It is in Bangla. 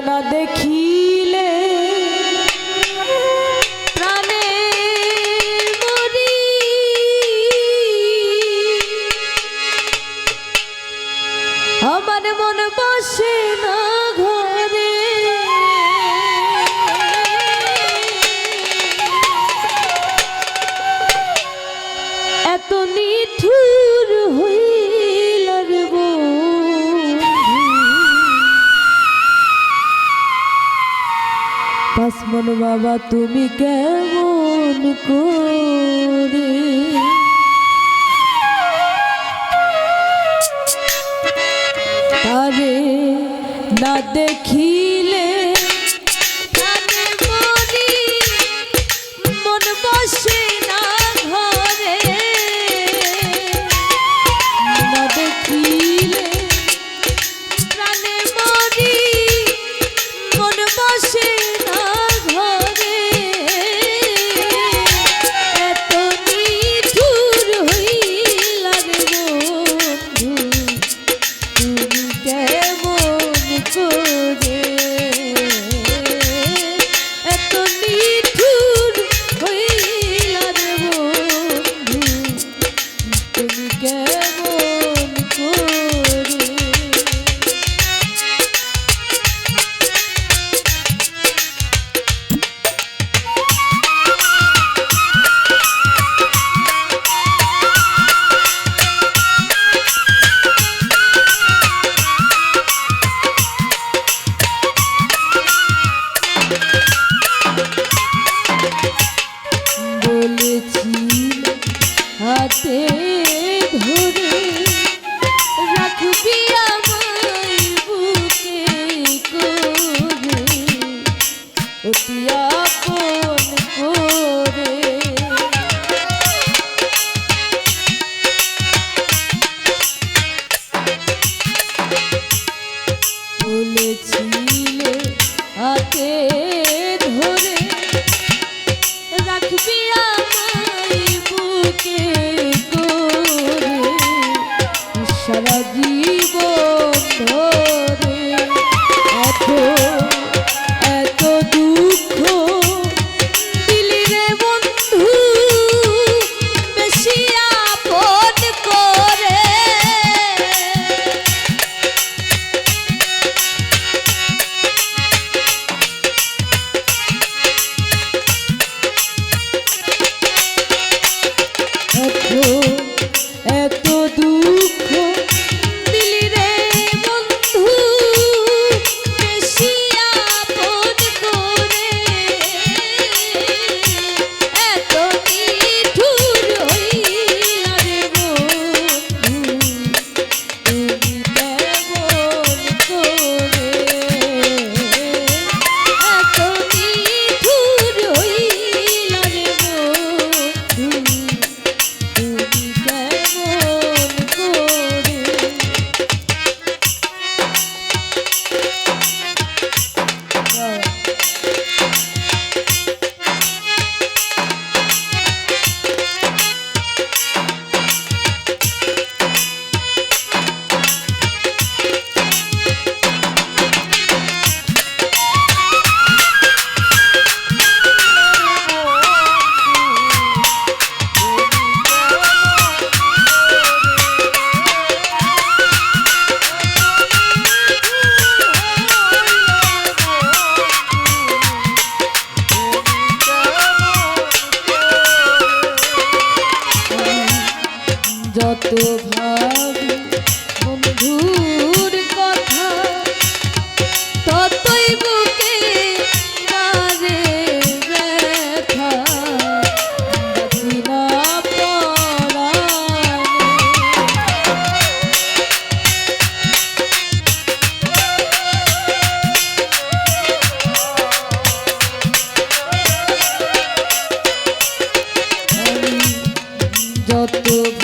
না দেখিলে আমার মন বসে না মন বাবা তুমি কেমন করে? তারে না দেখিলে মন বসে। ধরে রাখবি আমায় বুকে করে। অতি যত